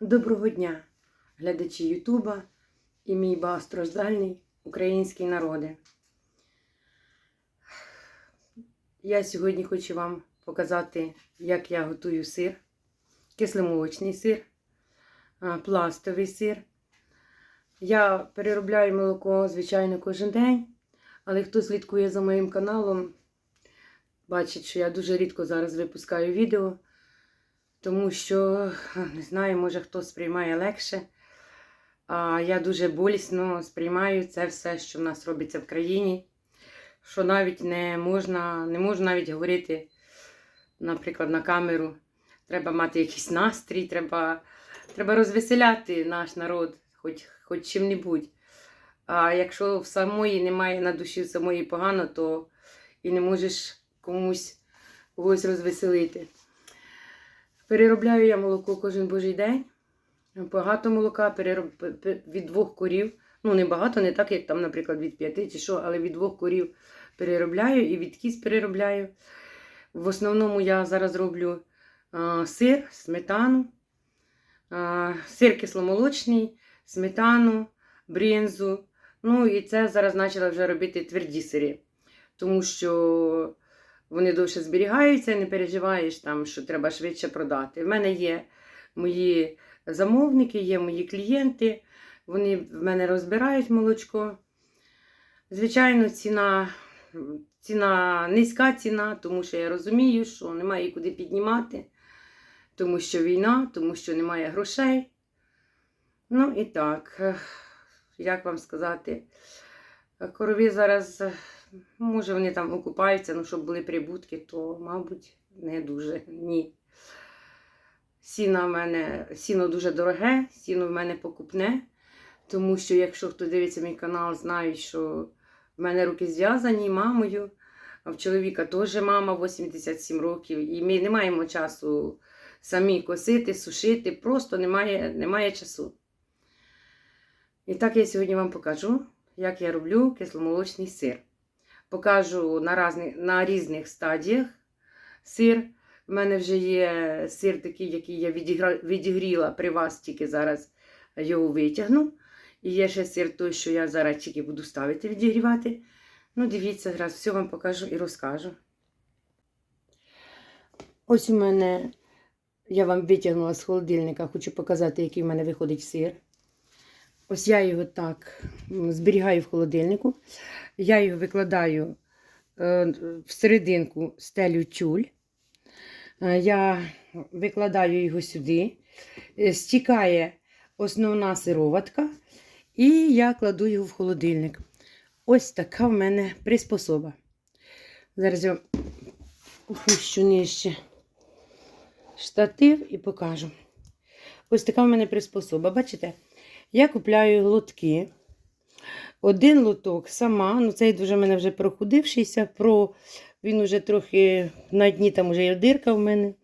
Доброго дня, глядачі Ютуба і мій багатостраждальний український народи. Я сьогодні хочу вам показати, як я готую сир, кисломолочний сир, пластовий сир. Я переробляю молоко, звичайно, кожен день, але хто слідкує за моїм каналом, бачить, що я дуже рідко зараз випускаю відео. Тому що, не знаю, може хто сприймає легше. А я дуже болісно сприймаю це все, що в нас робиться в країні. Що навіть не можна, не можу навіть говорити, наприклад, на камеру. Треба мати якийсь настрій, треба, треба розвеселяти наш народ, хоч, хоч чим-небудь. А якщо в самої немає на душі в самої погано, то і не можеш комусь когось розвеселити. Переробляю я молоко кожен божий день. Багато молока перероб... від двох корів. Ну, не багато, не так, як там, наприклад, від п'яти чи що, але від двох корів переробляю і від кіз переробляю. В основному я зараз роблю а, сир, сметану, а, сир кисломолочний, сметану, бринзу. Ну і це зараз почала вже робити тверді сири. Тому що вони довше зберігаються, не переживаєш там, що треба швидше продати. В мене є мої замовники, є мої клієнти, вони в мене розбирають молочко. Звичайно, ціна, ціна низька ціна, тому що я розумію, що немає куди піднімати, тому що війна, тому що немає грошей. Ну і так, як вам сказати, корові зараз. Може, вони там окупаються, ну, щоб були прибутки, то, мабуть, не дуже. Ні. Сіно в мене, сіно дуже дороге, сіно в мене покупне. Тому що, якщо хто дивиться мій канал, знає, що в мене руки зв'язані мамою, а в чоловіка теж мама 87 років, і ми не маємо часу самі косити, сушити, просто немає, немає часу. І так я сьогодні вам покажу, як я роблю кисломолочний сир покажу на, разних, на різних стадіях сир. У мене вже є сир такий, який я відігріла при вас, тільки зараз його витягну. І є ще сир той, що я зараз тільки буду ставити відігрівати. Ну, дивіться, зараз все вам покажу і розкажу. Ось у мене, я вам витягнула з холодильника, хочу показати, який в мене виходить сир. Ось я його так зберігаю в холодильнику. Я його викладаю е, в серединку стелю тюль. Е, Я викладаю його сюди. Е, Стікає основна сироватка. І я кладу його в холодильник. Ось така в мене приспособа. Зараз я опущу нижче штатив і покажу. Ось така в мене приспособа. Бачите? Я купляю лотки. Один лоток сама, ну цей дуже в мене вже прохудившийся, про... він вже трохи на дні там вже є дирка в мене.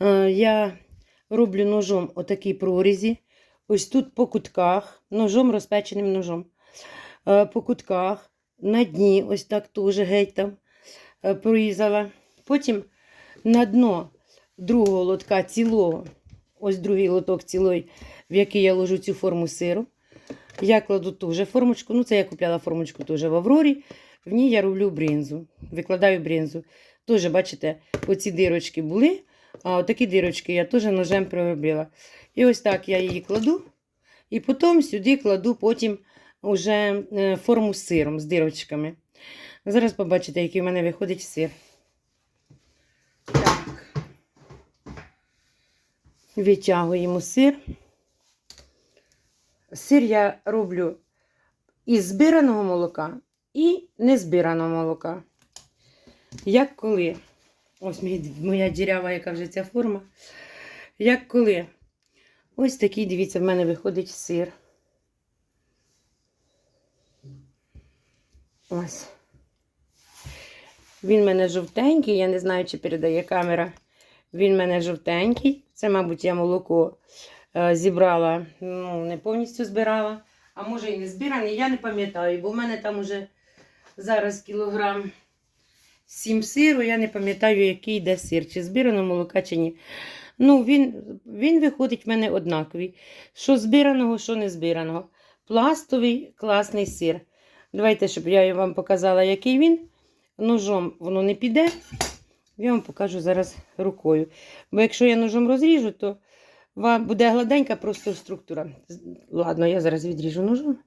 Е, Я роблю ножом отакі прорізі. Ось тут по кутках, ножом розпеченим ножом. Е, По кутках, на дні, ось так теж геть там е, прорізала. Потім на дно другого лотка цілого, ось другий лоток цілий, в який я ложу цю форму сиру. Я кладу теж формочку. Ну, це я купляла формочку теж в Аврорі. В ній я роблю бринзу. Викладаю бринзу. Теж, бачите, оці дирочки були, а отакі дирочки я теж ножем проробила. І ось так я її кладу. І потім сюди кладу потім уже е, форму з сиром, з дирочками. Зараз побачите, який в мене виходить сир. Витягуємо сир. Сир я роблю із збираного молока і незбираного молока. Як коли, ось моя дірява, яка вже ця форма. Як коли, ось такий, дивіться, в мене виходить сир. Ось. Він в мене жовтенький, я не знаю, чи передає камера. Він в мене жовтенький. Це, мабуть, я молоко е, зібрала, ну, не повністю збирала. А може і не збираний, я не пам'ятаю, бо в мене там уже зараз кілограм 7 сиру, я не пам'ятаю, який йде сир, чи збирано молока, чи ні. Ну, він, він виходить в мене однаковий. Що збираного, що не збираного. Пластовий класний сир. Давайте, щоб я вам показала, який він. Ножом воно не піде. Я вам покажу зараз рукою. Бо якщо я ножом розріжу, то вам буде гладенька просто структура. Ладно, я зараз відріжу ножом.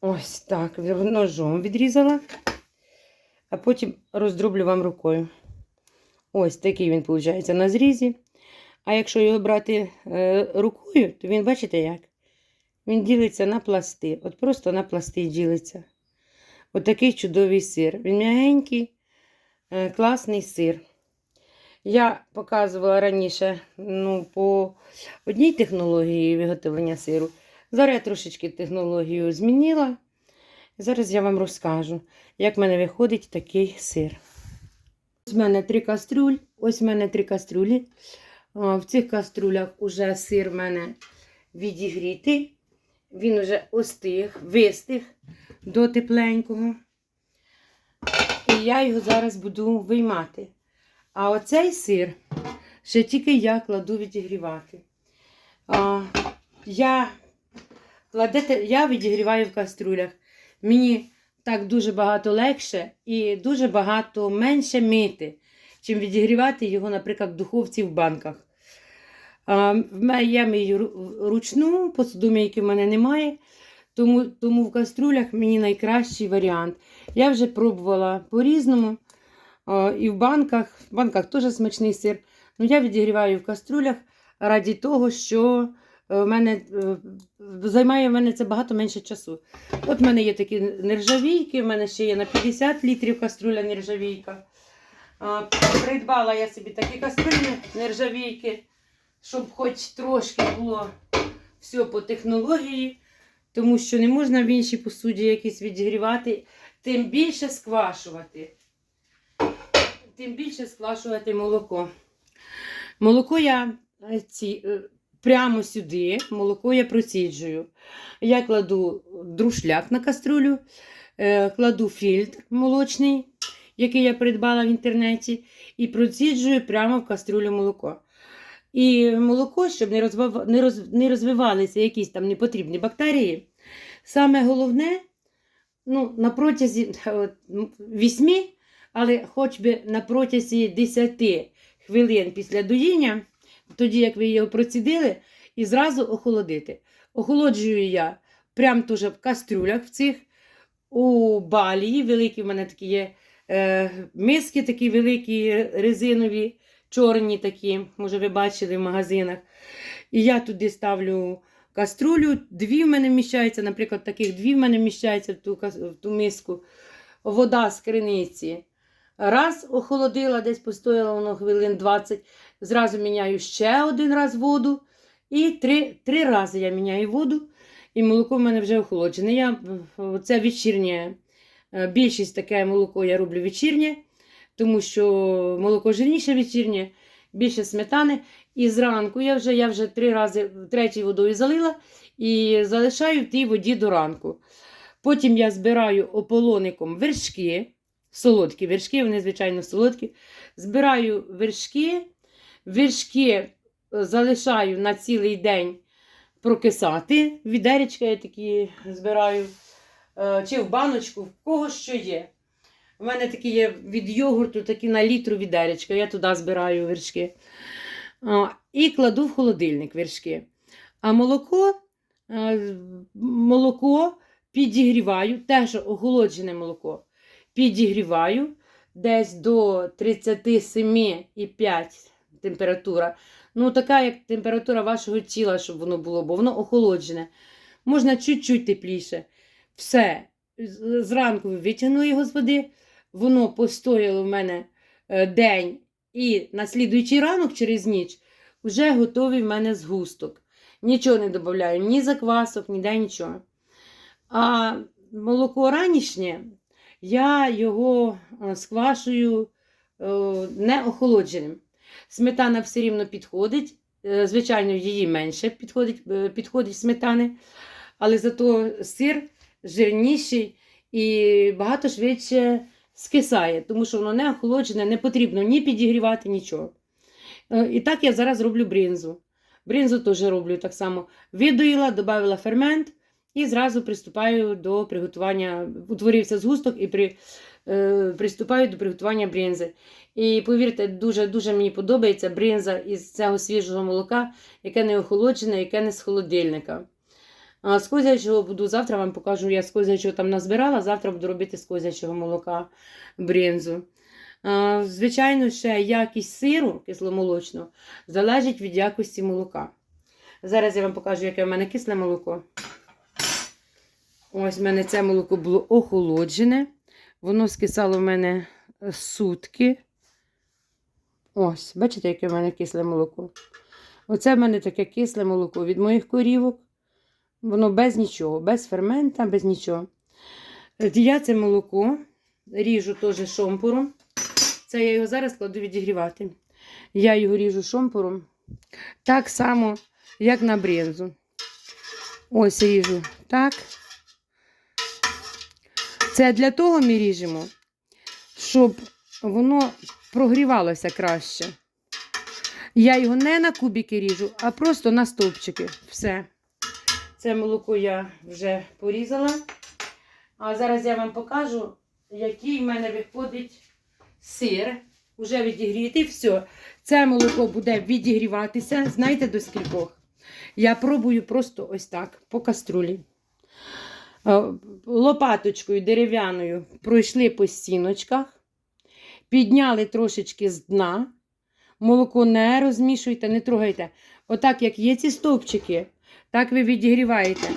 Ось так, ножом відрізала, а потім роздроблю вам рукою. Ось такий він, виходить, на зрізі. А якщо його брати е, рукою, то він, бачите як? Він ділиться на пласти. От просто на пласти ділиться. От такий чудовий сир. Він м'ягенький, класний сир. Я показувала раніше ну, по одній технології виготовлення сиру. Зараз я трошечки технологію змінила. Зараз я вам розкажу, як в мене виходить такий сир. Ось в мене три кастрюль, ось в мене три кастрюлі. В цих каструлях уже сир в мене відігрітий. Він вже остиг, вистиг до тепленького. Я його зараз буду виймати. А оцей сир ще тільки я кладу відігрівати. А, я, кладете, я відігріваю в каструлях. Мені так дуже багато легше і дуже багато менше мити, чим відігрівати його, наприклад, в духовці в банках. А, я мию ру- ручну, посудомийки в мене немає. Тому, тому в каструлях мені найкращий варіант. Я вже пробувала по-різному. І в банках, в банках теж смачний сир. Ну, я відігріваю в каструлях раді того, що е, в мене, е, займає в мене це багато менше часу. От в мене є такі нержавійки, в мене ще є на 50 літрів каструля нержавійка. Придбала я собі такі каструлі нержавійки, щоб хоч трошки було все по технології, тому що не можна в іншій посуді якісь відігрівати, тим більше сквашувати. Тим більше сквашувати молоко. Молоко я е, ці, е, прямо сюди, молоко я проціджую. Я кладу друшляк на каструлю, е, кладу фільтр молочний, який я придбала в інтернеті, і проціджую прямо в каструлю молоко. І молоко, щоб не, розвив... не, роз... не розвивалися якісь там непотрібні бактерії. Саме головне, ну, на протязі е, 8, але хоч би на протязі 10 хвилин після доїння, тоді як ви його процідили, і зразу охолодити. Охолоджую я прямо теж в кастрюлях в цих, у балії. Великі в мене такі є е, миски, такі великі, резинові, чорні такі, може, ви бачили в магазинах. І я туди ставлю каструлю, дві в мене вміщаються, наприклад, таких дві в мене вміщаються в ту, в ту миску. Вода з криниці. Раз охолодила, десь постояла воно хвилин 20, зразу міняю ще один раз воду. І три, три рази я міняю воду, і молоко в мене вже охолоджене. Я, це вечірнє. е, Більшість таке молоко я роблю вечірнє, тому що молоко жирніше вечірнє, більше сметани. І зранку я вже, я вже три рази третьою водою залила і залишаю в тій воді до ранку. Потім я збираю ополоником вершки, солодкі вершки, вони, звичайно, солодкі. Збираю вершки, вершки е, залишаю на цілий день прокисати. Відеречка я такі збираю, е, чи в баночку, в кого що є. У мене такі є від йогурту, такі на літру відеречка, я туди збираю вершки. І кладу в холодильник вершки. А молоко, молоко підігріваю, теж охолоджене молоко. Підігріваю десь до 37,5 температура. Ну, така, як температура вашого тіла, щоб воно було, бо воно охолоджене. Можна чуть-чуть тепліше. Все. Зранку витягну його з води, воно постояло в мене е, день, і на слідуючий ранок через ніч вже готовий в мене згусток. Нічого не додаю, ні заквасок, ніде нічого. А молоко ранішнє, я його е, сквашую е, не охолодженим. Сметана все рівно підходить. Звичайно, її менше підходить, підходить сметани, але зато сир жирніший і багато швидше скисає, тому що воно не охолоджене, не потрібно ні підігрівати, нічого. Е, І так я зараз роблю бринзу. Бринзу теж роблю так само. Видоїла, додала фермент і зразу приступаю до приготування. Утворився згусток і при, е, приступаю до приготування бринзи. І повірте, дуже-дуже мені подобається бринза із цього свіжого молока, яке не охолоджене, яке не з холодильника. А з козячого буду завтра вам покажу, я з там назбирала, завтра буду робити з козячого молока бринзу. А, Звичайно, ще якість сиру кисломолочного залежить від якості молока. Зараз я вам покажу, яке в мене кисле молоко. Ось в мене це молоко було охолоджене. Воно скисало в мене сутки. Ось, бачите, яке в мене кисле молоко. Оце в мене таке кисле молоко від моїх корівок. Воно без нічого, без фермента, без нічого. Е, Я це молоко ріжу теж шомпуром. Це я його зараз кладу відігрівати. Я його ріжу шомпуром. Так само, як на брензу. Ось ріжу. Так. Це для того ми ріжемо, щоб воно прогрівалося краще. Я його не на кубики ріжу, а просто на стовпчики. Все. Це молоко я вже порізала. А зараз я вам покажу, який в мене виходить сир. Уже відігрітий. Все. Це молоко буде відігріватися. Знаєте до скількох? Я пробую просто ось так, по каструлі. Е, Лопаточкою дерев'яною пройшли по стіночках, підняли трошечки з дна. Молоко не розмішуйте, не трогайте. Отак, як є ці стовпчики, так ви відігріваєте.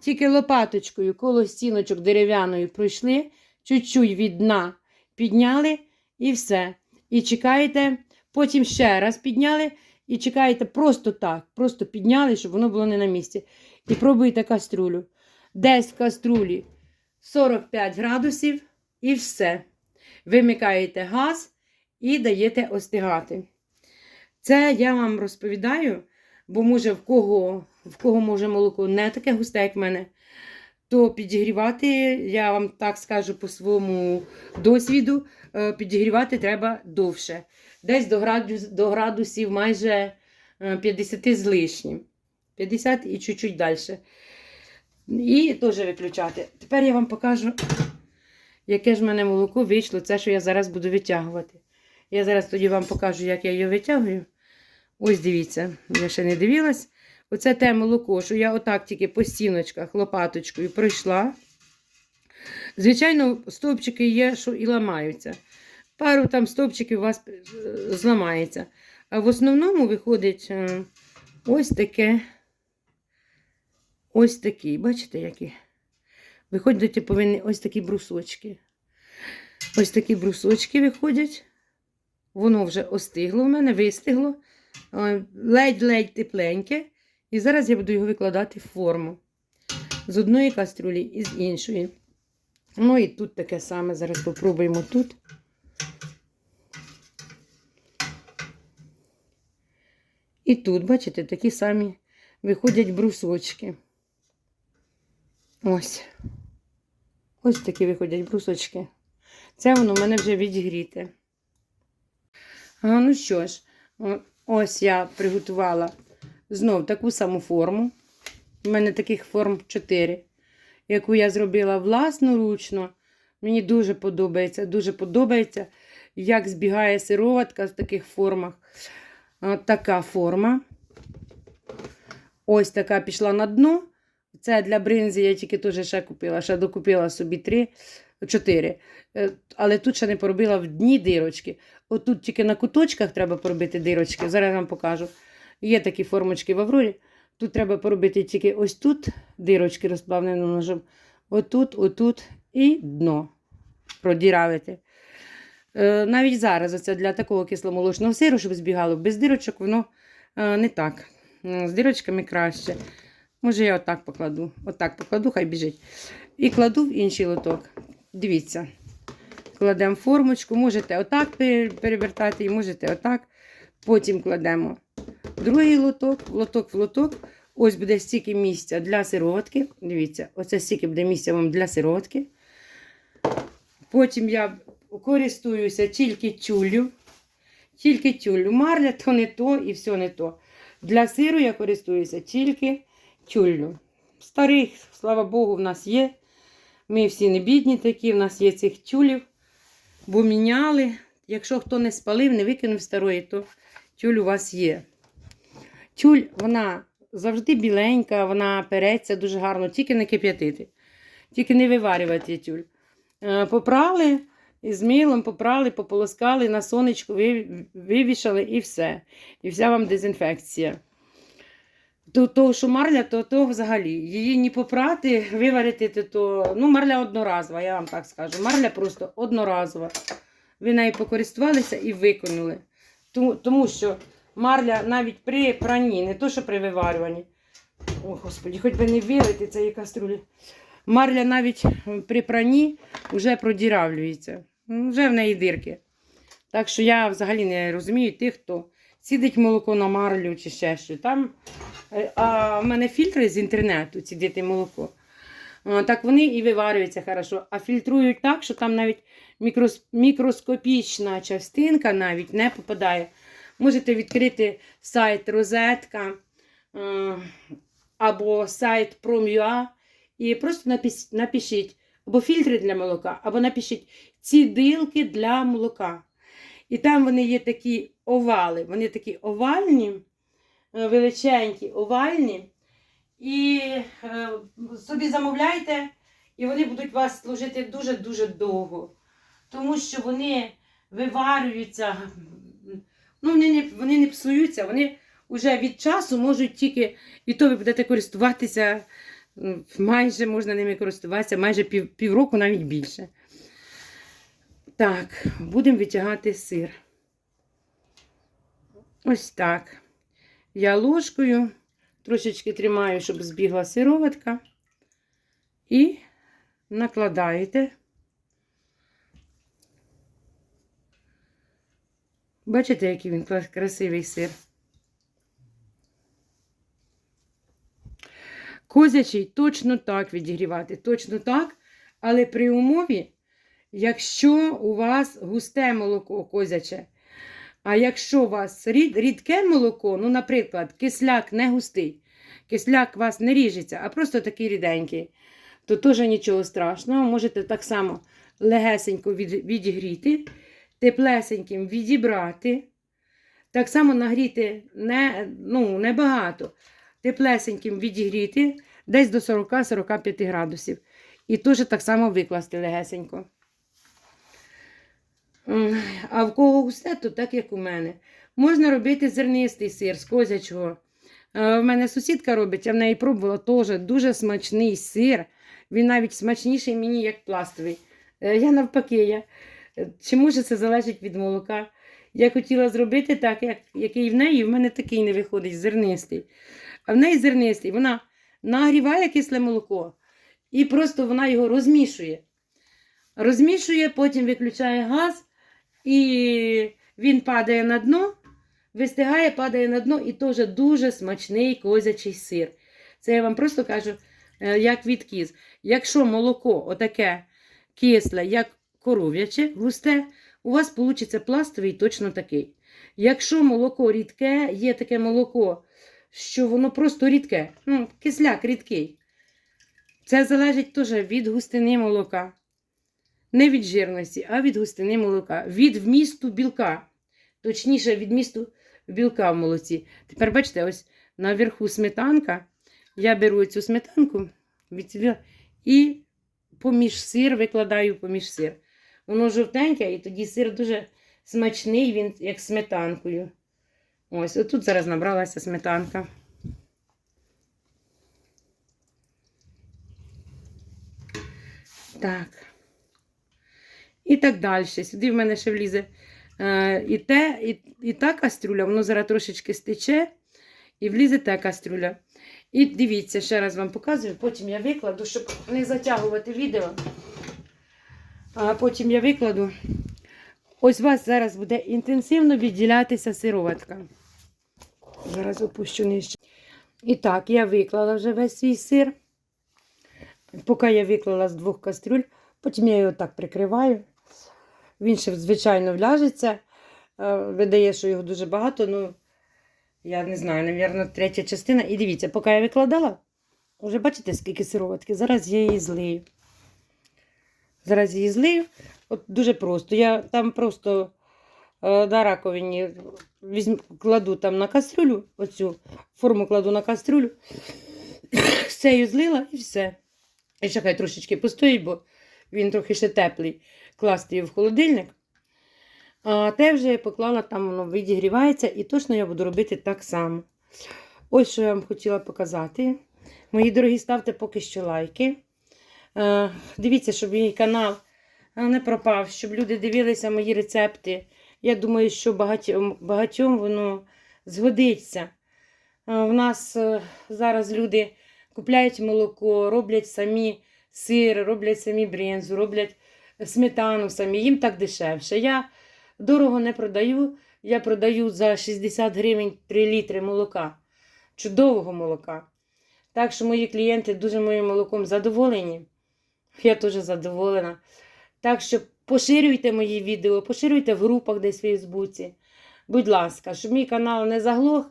Тільки лопаточкою коло стіночок дерев'яною пройшли, чуть-чуть від дна підняли і все. І чекаєте, потім ще раз підняли і чекаєте просто так. Просто підняли, щоб воно було не на місці. І пробуєте каструлю. Десь в каструлі 45 градусів і все. Вимикаєте газ і даєте остигати. Це я вам розповідаю, бо може в кого, в кого може молоко не таке густе, як в мене, то підігрівати, я вам так скажу по своєму досвіду, е, підігрівати треба довше. Десь до, градус, до градусів майже е, 50 з лишнім. 50 і чуть-чуть далі. І теж виключати. Тепер я вам покажу, яке ж в мене молоко вийшло. Це, що я зараз буду витягувати. Я зараз тоді вам покажу, як я його витягую. Ось дивіться, я ще не дивилась. Оце те молоко, що я отак тільки по стіночках лопаточкою пройшла. Звичайно, стовпчики є, що і ламаються. Пару там стовпчиків у вас е, зламається. А в основному виходить е, ось таке. Ось такий, бачите, які? Виходять повинні ось такі брусочки. Ось такі брусочки виходять. Воно вже остигло в мене, вистигло. Е, Ледь-ледь тепленьке. І зараз я буду його викладати в форму. З одної каструлі і з іншої. Ну і тут таке саме. Зараз попробуємо тут. І тут, бачите, такі самі виходять брусочки. Ось. Ось такі виходять брусочки. Це воно в мене вже відігріте. А, ну що ж, ось я приготувала знов таку саму форму. У мене таких форм 4, яку я зробила власноручно. Мені дуже подобається, дуже подобається, як збігає сироватка в таких формах. Така форма. Ось така пішла на дно. Це для бринзи я тільки теж ще купила. Ще докупила собі 3, 4. Але тут ще не поробила в дні дирочки. Отут тільки на куточках треба поробити дирочки. Зараз я вам покажу. Є такі формочки в Аврорі. Тут треба поробити тільки ось тут дирочки розплавленим ножом. Отут, отут і дно. Продіравити. Е, навіть зараз оце для такого кисломолочного сиру, щоб збігало без дирочок, воно е, не так. Е, З дирочками краще. Може, я отак покладу. Отак покладу, хай біжить. І кладу в інший лоток. Дивіться. Кладемо формочку, можете отак перевертати, і можете отак. Потім кладемо другий лоток, лоток в лоток. Ось буде стільки місця для сироватки. Дивіться, оце стільки буде місця вам для сироватки. Потім я користуюся тільки тюллю. тільки тюллю. Марля то не то і все не то. Для сиру я користуюся тільки тюллю. Старих, слава Богу, в нас є. Ми всі не бідні такі, в нас є цих тюлів, бо міняли. Якщо хто не спалив, не викинув старої, то тюль у вас є. Тюль, вона завжди біленька, вона переться дуже гарно, тільки не кип'ятити, тільки не виварювати тюль. Е, Попрали з милом, попрали, пополоскали, на сонечку вивішали і все. І вся вам дезінфекція. То, то що марля, то, то взагалі. Її не попрати, виварити, то, то ну, марля одноразова, я вам так скажу. Марля просто одноразова. Ви нею покористувалися і виконали. Тому, тому що марля навіть при пранні, не то, що при виварюванні. О, Господі, хоч би не вилити цієї каструлі. Марля навіть при пранні вже продіравлюється. Вже в неї дирки. Так що я взагалі не розумію тих, хто сідить молоко на марлю чи ще що. Там, е, а в мене фільтри з інтернету, ці діти молоко. Так вони і виварюються хорошо, а фільтрують так, що там навіть мікрос- мікроскопічна частинка навіть не попадає. Можете відкрити сайт Розетка е, або сайт Prom.ua і просто напишіть або фільтри для молока, або напишіть цідилки для молока. І там вони є такі овали, вони такі овальні, е, величенькі, овальні. І е, собі замовляйте, і вони будуть вас служити дуже-дуже довго. Тому що вони виварюються, ну, вони не, вони не псуються, вони вже від часу можуть тільки, і то ви будете користуватися, майже можна ними користуватися, майже пів, півроку, навіть більше. Так, будемо витягати сир. Ось так. Я ложкою трошечки тримаю, щоб збігла сироватка. І накладаєте. Бачите, який він красивий сир. Козячий точно так відігрівати, точно так, але при умові, якщо у вас густе молоко козяче, а якщо у вас рід, рідке молоко, ну, наприклад, кисляк не густий, кисляк у вас не ріжеться, а просто такий ріденький, то теж нічого страшного. Можете так само легесенько від, відігріти, теплесеньким відібрати. Так само нагріти не, ну, небагато, теплесеньким відігріти десь до 40-45 градусів. І теж так само викласти легесенько. А в кого густе, то так як у мене. Можна робити зернистий сир з козячого. Е, В мене сусідка робить, я в неї пробувала теж дуже смачний сир. Він навіть смачніший мені, як пластовий. Е, Я навпаки, я... е, чи може це залежить від молока? Я хотіла зробити так, як, який в неї, в мене такий не виходить, зернистий. А в неї зернистий, вона нагріває кисле молоко і просто вона його розмішує. Розмішує, потім виключає газ, і він падає на дно, вистигає, падає на дно, і теж дуже смачний козячий сир. Це я вам просто кажу, е, як відкіз. Якщо молоко отаке кисле, як коров'яче, густе, у вас вийде пластовий точно такий. Якщо молоко рідке, є таке молоко, що воно просто рідке, ну, кисляк рідкий. Це залежить теж від густини молока. Не від жирності, а від густини молока, від вмісту білка. Точніше, від вмісту білка в молоці. Тепер бачите, ось наверху сметанка. Я беру цю сметанку і поміж сир викладаю поміж сир. Воно жовтеньке, і тоді сир дуже смачний, він як сметанкою. Ось, отут зараз набралася сметанка. Так. І так далі. Сюди в мене ще влізе е, і те, і, і та кастрюля, воно зараз трошечки стече, і влізе та кастрюля. І дивіться, ще раз вам показую, потім я викладу, щоб не затягувати відео. А потім я викладу. Ось у вас зараз буде інтенсивно відділятися сироватка. Зараз опущу нижче. І так, я виклала вже весь свій сир. Поки я виклала з двох кастрюль, потім я його так прикриваю. Він ще, звичайно, вляжеться. е, видає, що його дуже багато, ну я не знаю, мабуть, третя частина. І дивіться, поки я викладала, вже бачите, скільки сироватки. Зараз я її злию. Зараз її злию. От дуже просто. Я там просто е, на раковині візьму, кладу там на кастрюлю, оцю форму кладу на кастрюлю, з цією злила і все. І ще хай трошечки постоїть, бо він трохи ще теплий. Класти його в холодильник. А те вже я поклала, там воно відігрівається, і точно я буду робити так само. Ось що я вам хотіла показати. Мої дорогі, ставте поки що лайки. Е, дивіться, щоб мій канал е, не пропав, щоб люди дивилися мої рецепти. Я думаю, що багатьом, багатьом воно згодиться. Е, У нас зараз люди купляють молоко, роблять самі сир, роблять самі бринзу, роблять сметану самі. Їм так дешевше. Я дорого не продаю. Я продаю за 60 гривень 3 літри молока. Чудового молока. Так що мої клієнти дуже моїм молоком задоволені. Я теж задоволена. Так що поширюйте мої відео, поширюйте в групах десь в Фейсбуці. Будь ласка, щоб мій канал не заглох.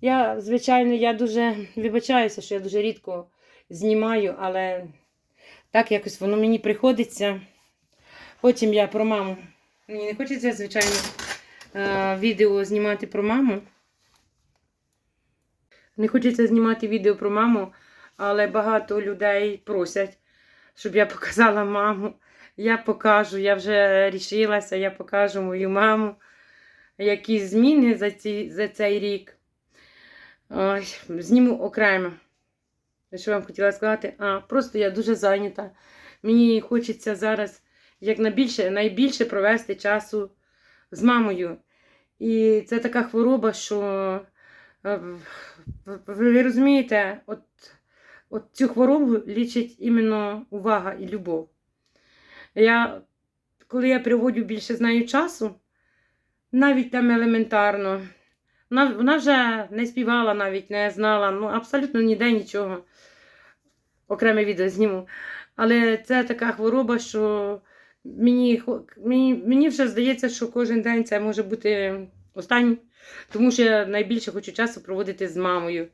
Я, звичайно, я дуже вибачаюся, що я дуже рідко знімаю, але так якось воно мені приходиться. Потім я про маму. Мені не хочеться, звичайно, е, відео знімати про маму. Не хочеться знімати відео про маму, але багато людей просять, щоб я показала маму. Я покажу, я вже рішилася, я покажу мою маму, які зміни за, ці, за цей рік. Ой, зніму окремо. Що вам хотіла сказати? А, просто я дуже зайнята. Мені хочеться зараз як найбільше, найбільше провести часу з мамою. І це така хвороба, що е, ви- ви розумієте, от, от цю хворобу лічить іменно увага і любов. Я, коли я проводжу більше з нею часу, навіть там елементарно, вона, вона вже не співала навіть, не знала, ну абсолютно ніде нічого. Окреме відео зніму. Але це така хвороба, що мені, мені, мені вже здається, що кожен день це може бути останній, тому що я найбільше хочу часу проводити з мамою.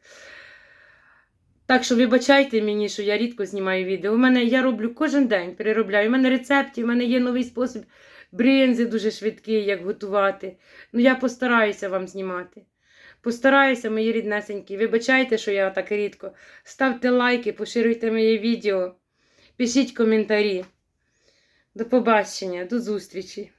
Так що вибачайте мені, що я рідко знімаю відео. У мене я роблю кожен день, переробляю. У мене рецепти, у мене є новий спосіб бринзи дуже швидкий, як готувати. Ну я постараюся вам знімати. Постараюся, мої ріднесенькі. Вибачайте, що я так рідко. Ставте лайки, поширюйте моє відео, пишіть коментарі. До побачення, до зустрічі!